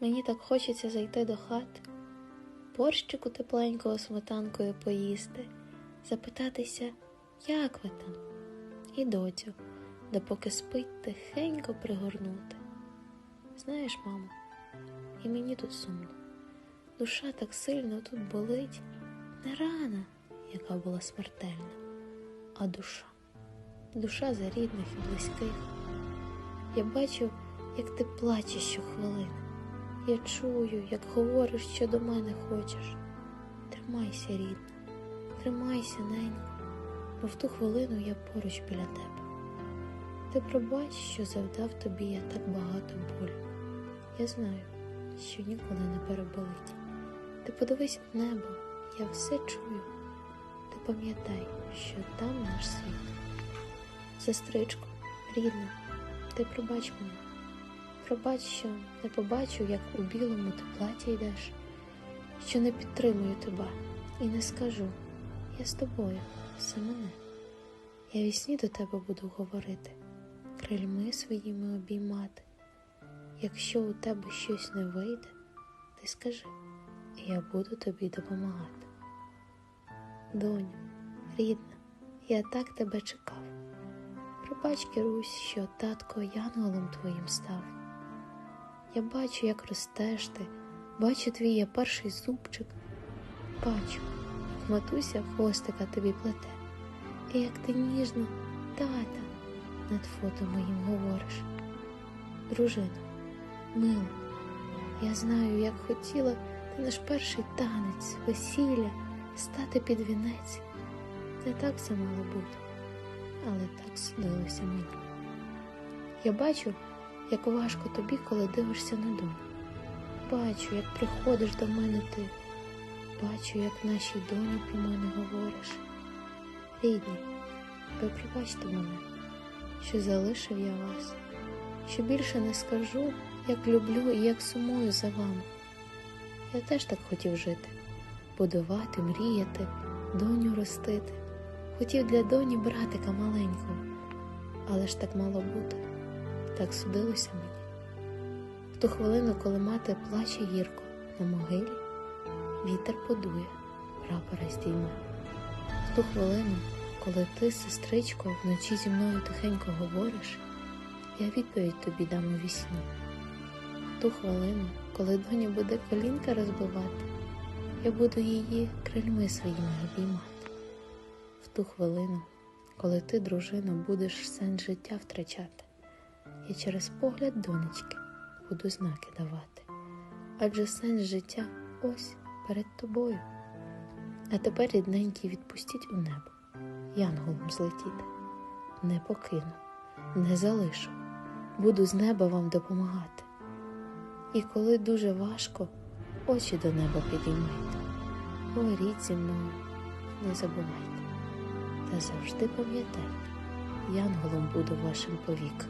Мені так хочеться зайти до хати, борщику тепленького сметанкою поїсти, запитатися, як ви там, і доцю, допоки спить тихенько пригорнути. Знаєш, мамо, і мені тут сумно. Душа так сильно тут болить, не рана, яка була смертельна, а душа, душа за рідних і близьких. Я бачу, як ти плачеш щохвилини. Я чую, як говориш, що до мене хочеш. Тримайся, рідна, тримайся, ненько, бо в ту хвилину я поруч біля тебе. Ти пробач, що завдав тобі я так багато болю. Я знаю, що ніколи не переболить. Ти подивись в небо, я все чую. Ти пам'ятай, що там наш світ. Сестричко, рідна, ти пробач мене. Пробач, що не побачу, як у білому ти платі йдеш, що не підтримую тебе і не скажу я з тобою, все мене. Я вісні до тебе буду говорити, крильми своїми обіймати. Якщо у тебе щось не вийде, ти скажи, і я буду тобі допомагати. Доню, рідна, я так тебе чекав. Пробач, Кірусь, що татко янголом твоїм став. Я бачу, як ростеш ти, бачу твій я перший зубчик, бачу, як матуся хвостика тобі плете, і як ти ніжно, тата, над фото моїм говориш. Дружина, мила, я знаю, як хотіла ти наш перший танець, весілля, стати під вінець. Не так це мало бути, але так судилося мені. Я бачу, як важко тобі, коли дивишся на дому. Бачу, як приходиш до мене ти. Бачу, як нашій доні про мене говориш. Рідні, ви пробачте мене, що залишив я вас, що більше не скажу, як люблю і як сумую за вами. Я теж так хотів жити, будувати, мріяти, доню ростити. Хотів для доні братика маленького, але ж так мало бути так судилося мені. В ту хвилину, коли мати плаче гірко на могилі, вітер подує, прапора здійме. В ту хвилину, коли ти, сестричко, вночі зі мною тихенько говориш, я відповідь тобі дам у вісні. В ту хвилину, коли доня буде колінка розбивати, я буду її крильми своїми обіймати. В ту хвилину, коли ти, дружино, будеш сенс життя втрачати. Я через погляд донечки буду знаки давати, адже сенс життя ось перед тобою. А тепер, рідненький, відпустіть у небо, янголом злетіти. Не покину, не залишу, буду з неба вам допомагати. І коли дуже важко, очі до неба підіймайте, говоріть зі мною, не забувайте, та завжди пам'ятайте, янголом буду вашим повіком.